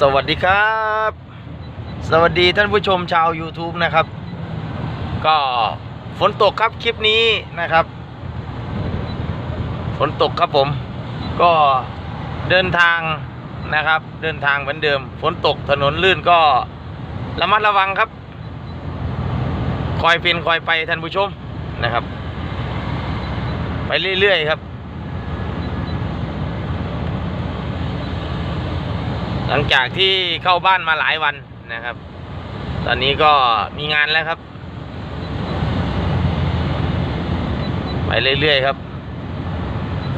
สวัสดีครับ สวัสดีท่านผู้ชมชาว YouTube นะครับ ก็ฝนตกครับคลิปนี้นะครับ ฝนตกครับผม ก็เดินทางนะครับ เดินทางเหมือนเดิม ฝนตกถนนลื่นก็ระมัดระวังครับ คอยเป็นคอยไปท่านผู้ชมนะครับ ไปเรื่อยๆครับ หลังจากที่เข้าบ้านมาหลายวันนะครับ ตอนนี้ก็มีงานแล้วครับ ไปเรื่อยๆครับ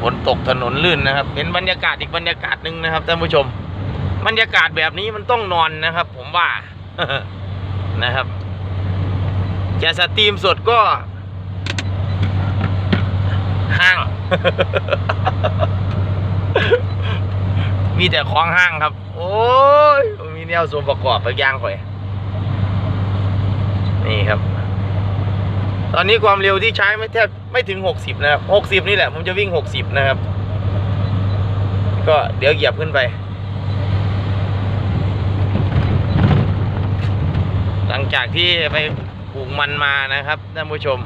ฝนตกถนนลื่นนะครับ เป็นบรรยากาศอีกบรรยากาศหนึ่งนะครับท่านผู้ชม บรรยากาศแบบนี้มันต้องนอนนะครับ ผมว่านะครับจะสตรีมสดก็ ห้าง มีแต่ของห้างครับ โอ้ยมีแนวส่วนประกอบไปย่างข่อย นี่ครับ ตอนนี้ความเร็วที่ใช้ไม่แทบไม่ถึงหกสิบนะครับหกสิบนี่แหละ ผมจะวิ่งหกสิบนะครับ ก็เดี๋ยวเหยียบขึ้นไป หลังจากที่ไปปลูกมันมานะครับท่านผู้ชม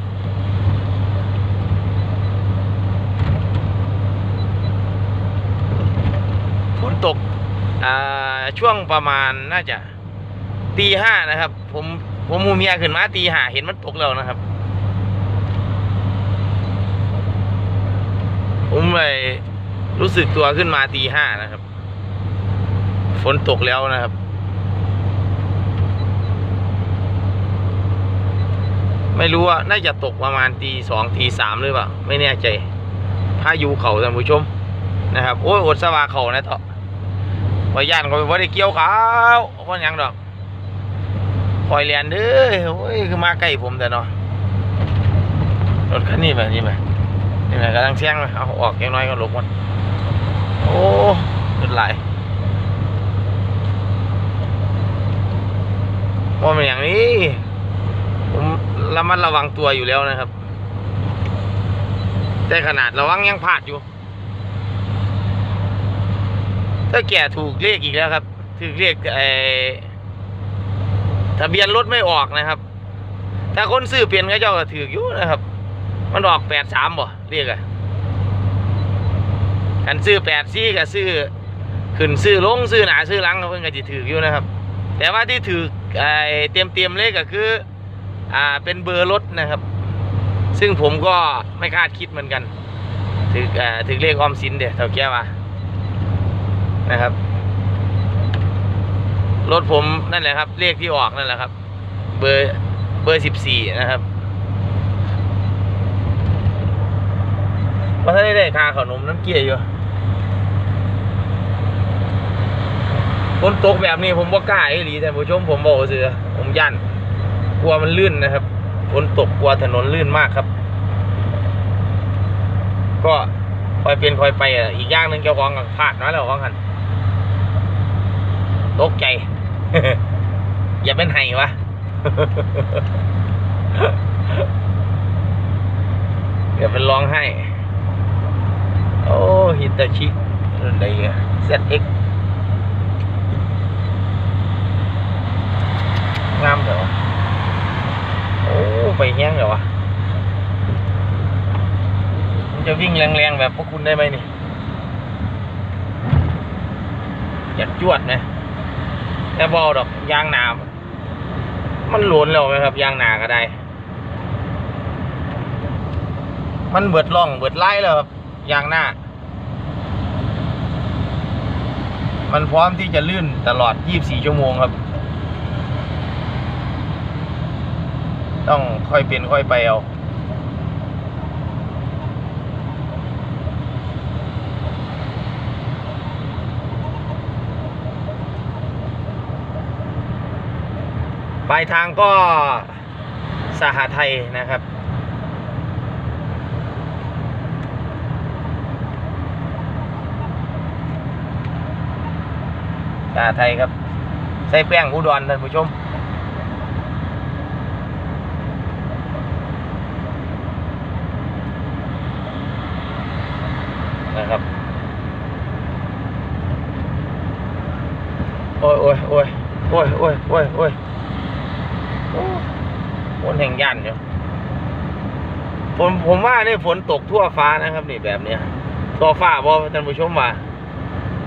ฝนตกอ่า ช่วงประมาณน่าจะตีห้านะครับ ผมผมมูเมียขึ้นมาตีห้าเห็นมันตกแล้วนะครับ ผมเลยรู้สึกตัวขึ้นมาตีห้านะครับ ฝนตกแล้วนะครับไม่รู้ว่าน่าจะตกประมาณตีสองตีสามหรือเปล่า ไม่แน่ใจพายุเขาท่านผู้ชมนะครับ โอ้ยอดสวาเขานะเถอะ พอย่านก็ไม่ได้เกี่ยวเขาเพราะหยังดอกคอยเรียนเด้อโอ้ยคือมาใกล้ผมแต่เนาะรถคันนี้แบบนี้ไหมนี่ไหมกำลังเสียงเลยเอาออกย่างน้อยก็หลบมันโอ้รถไหลว่ามันอย่างนี้ ผมระมัดระวังตัวอยู่แล้วนะครับ แต่ขนาดระวังยังพลาดอยู่ ถ้าแก่ถูกเลขอีกแล้วครับถูกเลขไอ้ทะเบียนรถไม่ออกนะครับ ถ้าคนซื้อเปลี่ยนก็เจ้าก็ถืออยู่นะครับ มันออกแปดสามบ่เรียกอะกันซื้อแปดซี่ก็ซื้อขึ้นซื้อลงซื้อหนาซื้อลังเพิ่นก็จะถืออยู่นะครับ แต่ว่าที่ถือไอ้เตรียมเตรียมเลขก็คือ อ่าเป็นเบอร์รถนะครับ ซึ่งผมก็ไม่คาดคิดเหมือนกัน ถืออ่าถือเลขออมสินเดี๋ยวเท่าแก่ว่า นะครับ รถผมนั่นแหละครับ เลขที่ออกนั่นแหละครับ เบอร์เบอร์สิบสี่นะครับเพราะถ้าได้ได้คาขนมน้ำเกลียอยู่ฝนตกแบบนี้ผมบ่กล้าไอ้หลีแต่ผู้ชมผมบอกเสือผมยันกลัวมันลื่นนะครับฝนตกกลัวถนนลื่นมากครับ ก็คอยเป็นคอยไปอะอีกอย่างหนึ่งเจ้าของกับพลาดนะแล้วของกัน ตกใจ อย่าเป็นไห้วะอย่าเป็นร้องไห้ โอ้ฮิตาชิรุ่นใดอะ ZX งามเหรอโอ้ไปแห้งเหรอวะจะวิ่งแรงๆแบบพวกคุณได้ไหมนี่อยากจวดนะ แต่บอดอกยางหนา มันหลวนแล้วไหมครับยางหนาก็ได้ มันเบิดร่องเบิดไล่แล้วครับยางหน้า มันพร้อมที่จะลื่นตลอด 24 ชั่วโมงครับ ต้องค่อยเป็นค่อยไปเอา ปลายทางก็สหไทยนะครับ สหไทยครับ ใส่แป้งอุดรท่านผู้ชมนะครับ โอ้ยโอ้ยโอ้ยโอ้ยโอ้ยโอ้ย แห่งยันอยู่ฝนผมว่าเนี่ฝนตกทั่วฟ้านะครับ นี่แบบเนี้ยทั่วฟ้าบ่ท่านผู้ชมว่า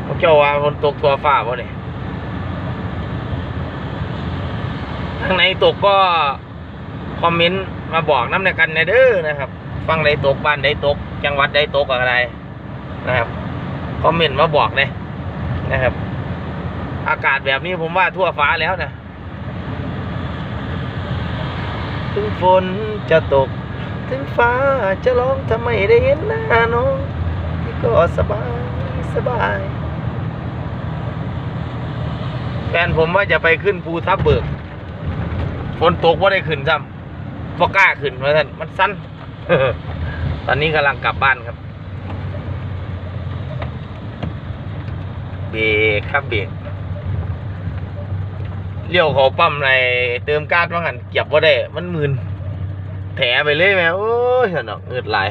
พวกเจ้าว่าฝนตกทั่วฟ้าบ่เนี่ยทางไหนตกก็คอมเมนต์มาบอกน้ำในกันในเด้อนะครับฟังใดตกบ้านใดตก จังหวัดใดตกอะไรนะครับคอมเมนต์มาบอกเลยนะครับ อากาศแบบนี้ผมว่าทั่วฟ้าแล้วนะ ถึงฝนจะตก ถึงฟ้าจะร้องทำไมได้เห็นหน้าน้องพี่ก็สบายสบาย แฟนผมว่าจะไปขึ้นภูทับเบิก ฝนตกว่าได้ขึ้นซ้ำบ่กล้าขึ้นเพราะท่านมันสั้น ตอนนี้กำลังกลับบ้านครับ เบรกครับเบรก เลี้ยวเขาปั๊มในเติมก๊าซว่างันเก็บว่าได้ มันมืนแถไปเลยแม่โอ้ยสนอกเงืดไหลาย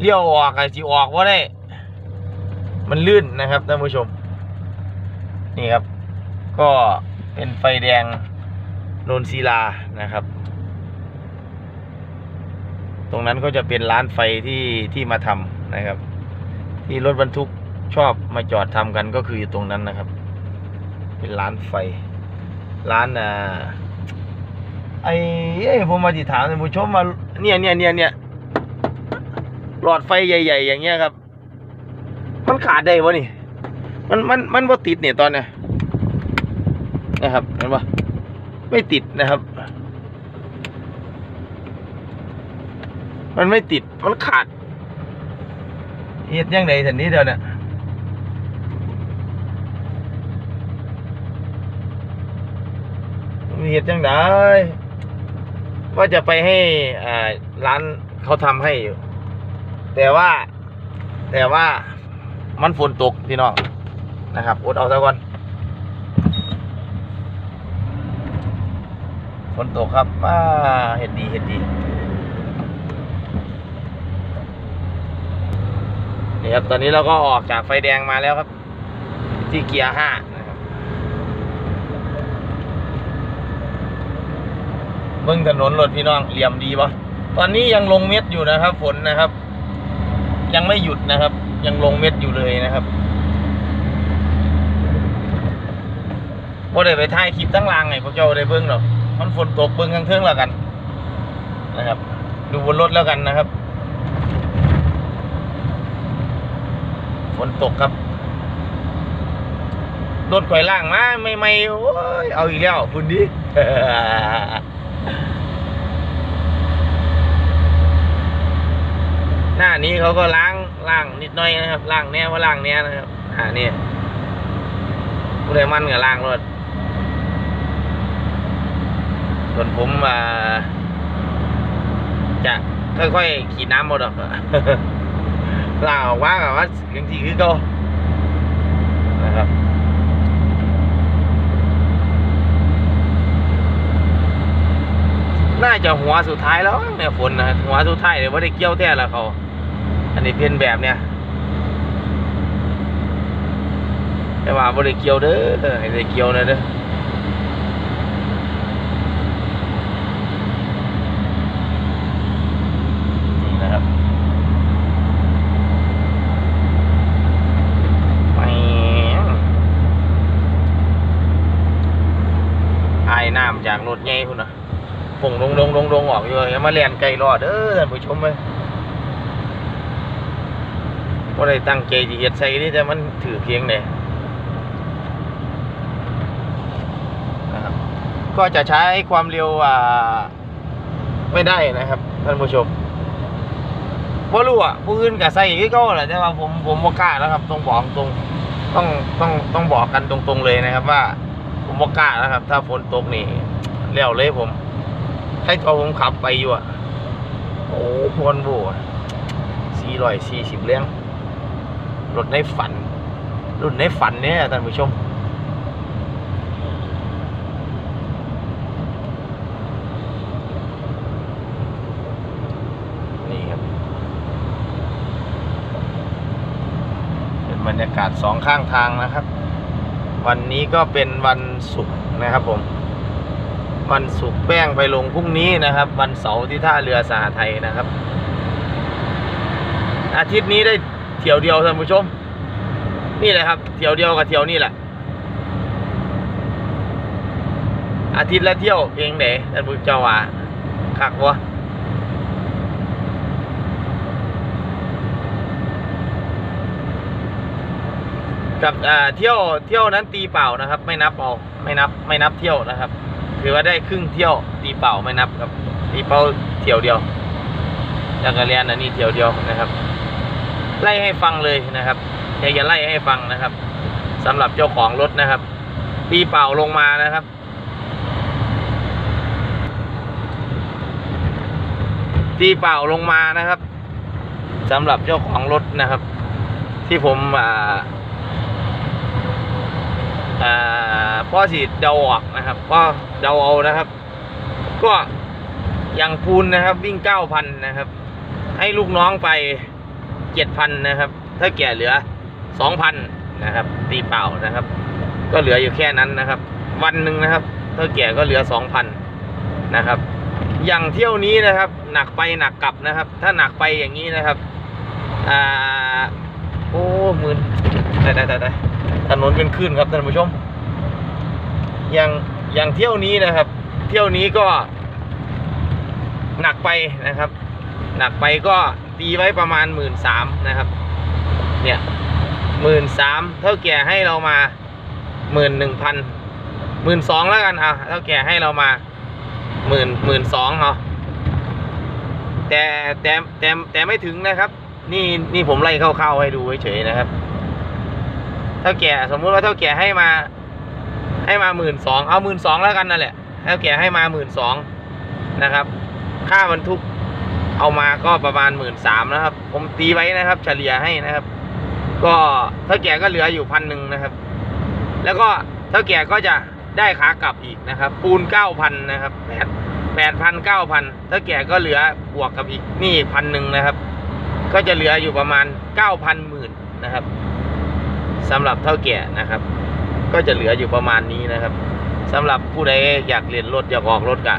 เลี้ยวออกไอ้สิออกว่าได้ มันลื่นนะครับท่านผู้ชม นี่ครับ ก็เป็นไฟแดงโนนศิลานะครับ ตรงนั้นก็จะเป็นร้านไฟที่ที่มาทำนะครับ ที่รถบรรทุกชอบมาจอดทำกันก็คืออยู่ตรงนั้นนะครับ เป็นร้านไฟ ร้านอ่าไอ้เอ้ยผมมาติถามท่านผู้ชมมาเนี่ยเนี่ยเนี่ยเนี่ยหลอดไฟใหญ่ ๆ อย่างเงี้ยครับ มันขาดได้วะนี่ มันมันมันบ่าติดเนี่ยตอนเนี้ยนะครับเห็นปะไม่ติดนะครับ มันไม่ติดมันขาดเฮ็ดยังไงสันนี้เดียวเนี่ยมัน เฮ็ดยังไงว่าจะไปให้ร้านเขาทำให้อยู่ แต่ว่า แต่ว่ามันฝนตกพี่น้องนะครับอดเอาซะก่อนฝนตกครับมาเห็ดดีเห็ดดีนี่ครับตอนนี้เราก็ออกจากไฟแดงมาแล้วครับ ที่เกียร์ห้า นะครับเบิ่งถนนรถพี่น้องเหลี่ยมดีปะตอนนี้ยังลงเม็ดอยู่นะครับ ฝนนะครับ ยังไม่หยุดนะครับ ยังลงเม็ดอยู่เลยนะครับบ่ได้ไปถ่ายคลิปตั้งรางไงพวกเจ้าได้เบิ่งหรอกมันฝนตกเบิ่งข้างเทิงแล้วกัน นะครับ ดูบนรถแล้วกันนะครับ ฝนตกครับ รถข่อยล่างมาไม่ไม่โอ้ยเอาอีกแล้วคุณดิ หน้านี้เขาก็ล้างล้างนิดหน่อยนะครับล้างแน่ว่าล้างแน่นะครับอ่านี่ผู้ใดมันกับล้างรถส่วนผมอ่าจะค่อยๆขี่น้ำหมดหรอกลาออกว่ากับว่ายังทีคือก็นะครับ น่าจะหัวสุดท้ายแล้วเนี่ยฝนนะหัวสุดท้ายเลยว่าได้เกี่ยวแท้ล้วเขา อันนี้เป็นแบบเนี่ยแต่ว่าบ่ได้เกี่ยวเด้อให้ได้เกี่ยวนะเด้อนี่นะครับไปไอ้น้ำจากรถใหญ่คุณนะ งลงลงลงลงออกอยู่อย่ามาเลียนไกลรอดเด้อท่านผู้ชมเลยว่าได้ตั้งใจที่เฮ็ดใส่นี่แต่มันถือเพียงเนะครับก็จะใช้ความเร็วอ่าไม่ได้นะครับท่านผู้ชมบ่รู้อะผู้อื่นก็ใส่อเก่าแหละแต่ว่าผมผมบ่กล้าแล้วครับต้องบอกตรงต้องต้องต้องบอกกันตรงๆเลยนะครับว่า ผมบ่กล้าแล้วครับ ถ้าฝนตกนี่เลี้ยวเลยผม ให้ตัวผมขับไปอยู่อะ โอ้ฮวนโบสี่ร้อยสี่สิบเลี้ยงรถในฝัน รุ่นในฝันเนี่ยท่านผู้ชมนี่ครับเห็นบรรยากาศสองข้างทางนะครับ วันนี้ก็เป็นวันศุกร์นะครับผม วันศุกร์แป้งไปลงพรุ่งนี้นะครับ วันเสาร์ที่ท่าเรือสหไทยนะครับ อาทิตย์นี้ได้เที่ยวเดียวท่านผู้ชม นี่แหละครับ เที่ยวเดียวกับเที่ยวนี่แหละ อาทิตย์ละเที่ยวเพียงไหนท่านผู้เจ้าว่าคักวะกับอ่าเที่ยวเที่ยวนั้นตีเปล่านะครับ ไม่นับเอาไม่นับไม่นับเที่ยวนะครับ ถือว่าได้ครึ่งเที่ยวตีเป่าไม่นับครับตีเป่าเที่ยวเดียวจากการเรียนอันนี้เที่ยวเดียวนะครับ ไล่ให้ฟังเลยนะครับอยากจะไล่ให้ฟังนะครับสำหรับเจ้าของรถนะครับ ตีเป่าลงมานะครับตีเปล่าลงมานะครับสำหรับเจ้าของรถนะครับ ที่ผมอ่า อ่าพ่อสีเดาออกนะครับพ่อเดาเอานะครับ ก็อย่างปูนนะครับ วิ่งเก้าพันนะครับ ให้ลูกน้องไปเจ็ดพันนะครับ ถ้าแก่เหลือสองพันนะครับตีเปล่านะครับ ก็เหลืออยู่แค่นั้นนะครับ วันหนึ่งนะครับถ้าแก่ก็เหลือสองพันนะครับ อย่างเที่ยวนี้นะครับ หนักไปหนักกลับนะครับ ถ้าหนักไปอย่างนี้นะครับอ่าโอ้หมื่นได้ได้ได้ได้ ถนนเป็นคลื่นครับท่านผู้ชม อย่างอย่างเที่ยวนี้นะครับ เที่ยวนี้ก็ หนักไปนะครับ หนักไปก็ตีไว้ประมาณหมื่นสามนะครับ เนี่ยหมื่นสามเท่าแก่ให้เรามาหมื่นหนึ่งพันหมื่นสองแล้วกันอะเท่าแก่ให้เรามาหมื่นหมื่นสองเนาะแต่แต่แต่แต่ไม่ถึงนะครับ นี่นี่ผมไล่คร่าวๆให้ดูเฉยๆนะครับ เท่าแก่สมมุติว่าเท่าแก่ให้มา ให้มาหมื่นสองเอาหมื่นสองแล้วกันนั่นแหละเท่าแก่ให้มาหมื่นสองนะครับ ค่าบรรทุกเอามาก็ประมาณหมื่นสามนะครับ ผมตีไว้นะครับ เฉลี่ยให้นะครับ ก็เท่าแก่ก็เหลืออยู่พันหนึ่งนะครับ แล้วก็เท่าแก่ก็จะได้ขากลับอีกนะครับ ปูนเก้าพันนะครับแปดแปดพันเก้าพันเท่าแก่ก็เหลือบวกกับอีกนี่พันหนึ่งนะครับ ก็จะเหลืออยู่ประมาณเก้าพันหมื่นนะครับ สำหรับเท่าแก่นะครับ ก็จะเหลืออยู่ประมาณนี้นะครับสำหรับผู้ใดอยากเรียนรถอยากออกรถกะ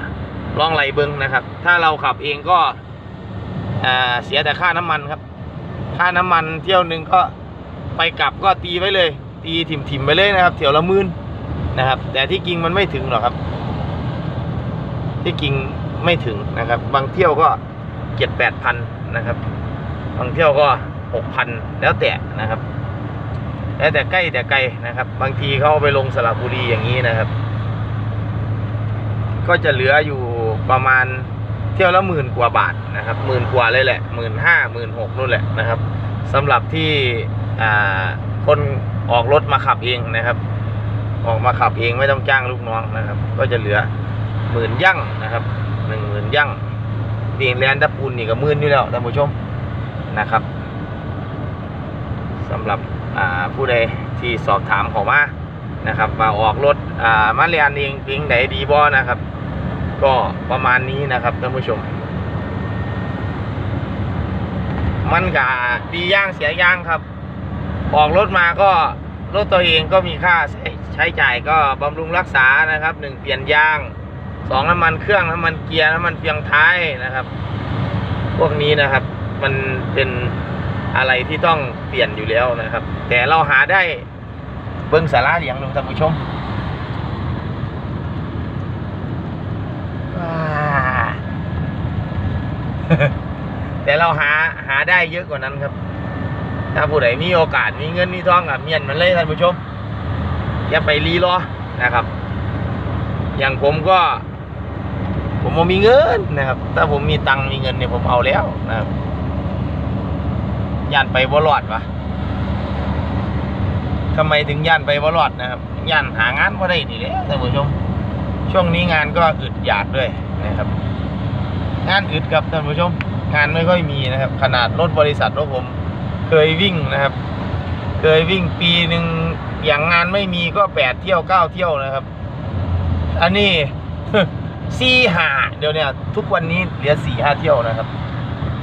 ลองไหลเบิ้งนะครับ ถ้าเราขับเองก็เสียแต่ค่าน้ำมันครับ ค่าน้ำมันเที่ยวหนึ่งก็ไปกลับก็ตีไว้เลย ตีถิ่มๆไปเลยนะครับเที่ยวละหมื่นนะครับ แต่ที่จริงมันไม่ถึงหรอกครับ ที่จริงไม่ถึงนะครับ บางเที่ยวก็เจ็ดแปดพันนะครับ บางเที่ยวก็หกพันแล้วแต่นะครับ แล้วแต่ใกล้แต่ไกลนะครับ บางทีเขาไปลงสระบุรีอย่างนี้นะครับ ก็จะเหลืออยู่ประมาณเที่ยวละหมื่นกว่าบาทนะครับหมื่นกว่าเลยแหละหมื่นห้าหมื่นหกนู่นแหละนะครับสำหรับที่คนออกรถมาขับเองนะครับ ออกมาขับเองไม่ต้องจ้างลูกน้องนะครับ ก็จะเหลือหมื่นยั่งนะครับหนึ่งหมื่นยั่งดีแลนด์ดับปูนนี่ก็มื่นอยู่แล้วท่านผู้ชมนะครับสำหรับ ผู้ใดที่สอบถามเขามานะครับมาออกรถมาเรียนเองเพียงไหนดีบ่นะครับ ก็ประมาณนี้นะครับท่านผู้ชม มันก็ดีย่างเสียย่างครับ ออกรถมาก็รถตัวเองก็มีค่าใช้ใช้จ่ายก็บำรุงรักษานะครับหนึ่งเปลี่ยนยางสองน้ำมันเครื่องน้ำมันเกียร์น้ำมันเฟียงท้ายนะครับ พวกนี้นะครับ มันเป็น อะไรที่ต้องเปลี่ยนอยู่แล้วนะครับ แต่เราหาได้เบิ้งสาระเลียงดูท่านผู้ชมแต่เราหาหาได้เยอะกว่านั้นครับ ถ้าผู้ใดมีโอกาสมีเงินมีทองอะเมียนมันเลยท่านผู้ชม อย่าไปรีรอนะครับ อย่างผมก็ ผมมีเงินนะครับ ถ้าผมมีตังมีเงินเนี่ยผมเอาแล้วนะครับ ย่านไปบ่รอดวะทำไมถึงย่านไปบ่รอดนะครับย่านหางานบ่ได้นี่แหละท่านผู้ชม ช่วงนี้งานก็อึดอยากด้วยนะครับ งานอึดครับท่านผู้ชม งานไม่ค่อยมีนะครับ ขนาดรถบริษัทรถผม เคยวิ่งนะครับ เคยวิ่งปีหนึ่งอย่างงานไม่มีก็แปดเที่ยวเก้าเที่ยวนะครับ อันนี้สี่หาเดี๋ยวเนี่ยทุกวันนี้เหลือสี่ห้าเที่ยวนะครับ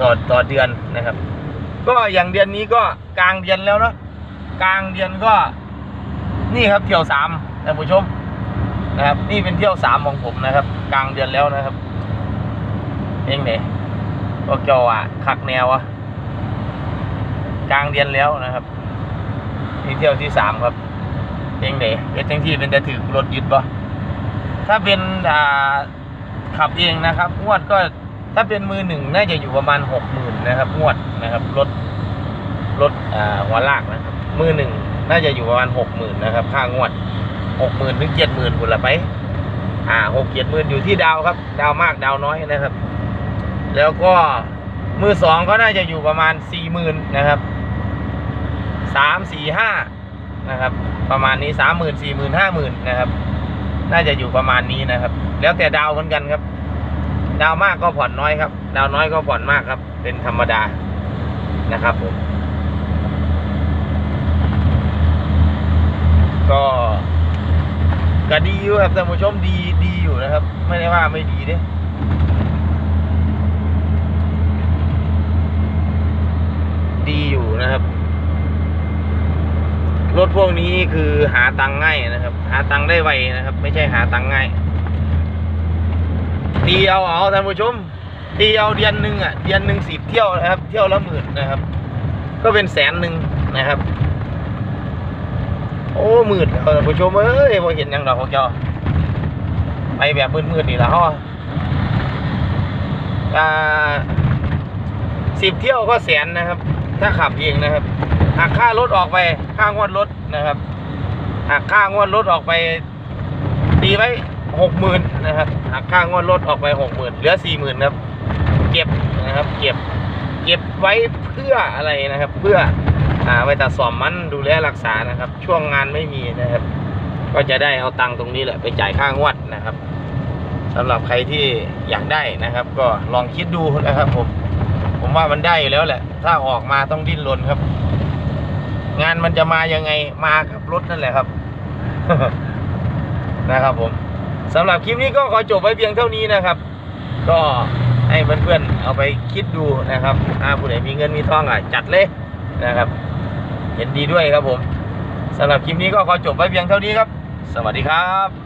ต่อต่อเดือนนะครับ ก็อย่างเดือนนี้ก็กลางเดือนแล้วเนาะกลางเดือนก็ นี่ครับเที่ยวสามท่านผู้ชมนะครับ นี่เป็นเที่ยวสามของผมนะครับ กลางเดือนแล้วนะครับเองเนี่ยพวกเจ้าอะคักแนวอะกลางเดือนแล้วนะครับนี่เที่ยวที่สามครับเองเนี่ยเอ็ดจังที่เป็นแต่ถือรถยึดบ่ถ้าเป็นอ่าขับเองนะครับงวดก็ ถ้าเป็นมือหนึ่งน่าจะอยู่ประมาณหกหมื่นนะครับงวดนะครับรถรถหัวลากนะครับ มือหนึ่งน่าจะอยู่ประมาณหกหมื่นนะครับค่างวดหกหมื่นถึงเจ็ดหมื่นคุณละไป อ่าหกเจ็ดหมื่นอยู่ที่ดาวครับ ดาวมากดาวน้อยนะครับ แล้วก็มือสองก็น่าจะอยู่ประมาณสี่หมื่นนะครับสามสี่ห้านะครับ ประมาณนี้สามหมื่นสี่หมื่นห้าหมื่นนะครับ น่าจะอยู่ประมาณนี้นะครับ แล้วแต่ดาวเหมือนกันครับ ดาวมากก็ผ่อนน้อยครับ ดาวน้อยก็ผ่อนมากครับ เป็นธรรมดานะครับผม ก็ก็ดีอยู่ครับท่านผู้ชมดีดีอยู่นะครับ ไม่ได้ว่าไม่ดีเด้ดีอยู่นะครับรถพวกนี้คือหาตังค์ง่ายนะครับ หาตังค์ได้ไวนะครับ ไม่ใช่หาตังค์ง่าย ตีเอาเอาท่านผู้ชมตีเอาเดือนหนึ่งอะเดือนหนึ่งสิบเที่ยวนะครับ เที่ยวละหมื่นนะครับ ก็เป็นแสนหนึ่งนะครับ โอ้หมืดแล้วท่านผู้ชมเอ้ยพอเห็นยังดอกพวกเจ้าไปแบบมืดๆนี่ละเขาอ่าสิบเที่ยวก็แสนนะครับ ถ้าขับเองนะครับหักค่ารถออกไปค่างวดรถนะครับหักค่างวดรถออกไป ตีไว้ หกหมื่นนะครับหักค่างวดรถออกไปหกหมื่นเหลือสี่หมื่นครับ เก็บนะครับ เก็บ เก็บไว้เพื่ออะไรนะครับ เพื่ออ่าไว้ตัดสอมมันดูแลรักษานะครับ ช่วงงานไม่มีนะครับ ก็จะได้เอาตังค์ตรงนี้แหละไปจ่ายค่างวดนะครับสำหรับใครที่อยากได้นะครับ ก็ลองคิดดูนะครับ ผม ผมว่ามันได้อยู่แล้วแหละ ถ้าออกมาต้องดิ้นรนครับ งานมันจะมายังไงมากับรถนั่นแหละครับนะครับผม สำหรับคลิปนี้ก็ขอจบไว้เพียงเท่านี้นะครับ ก็ให้เพื่อนๆเอาไปคิดดูนะครับถ้าผู้ใดมีเงินมีทองอะจัดเลยนะครับเห็นดีด้วยครับผมสำหรับคลิปนี้ก็ขอจบไว้เพียงเท่านี้ครับ สวัสดีครับ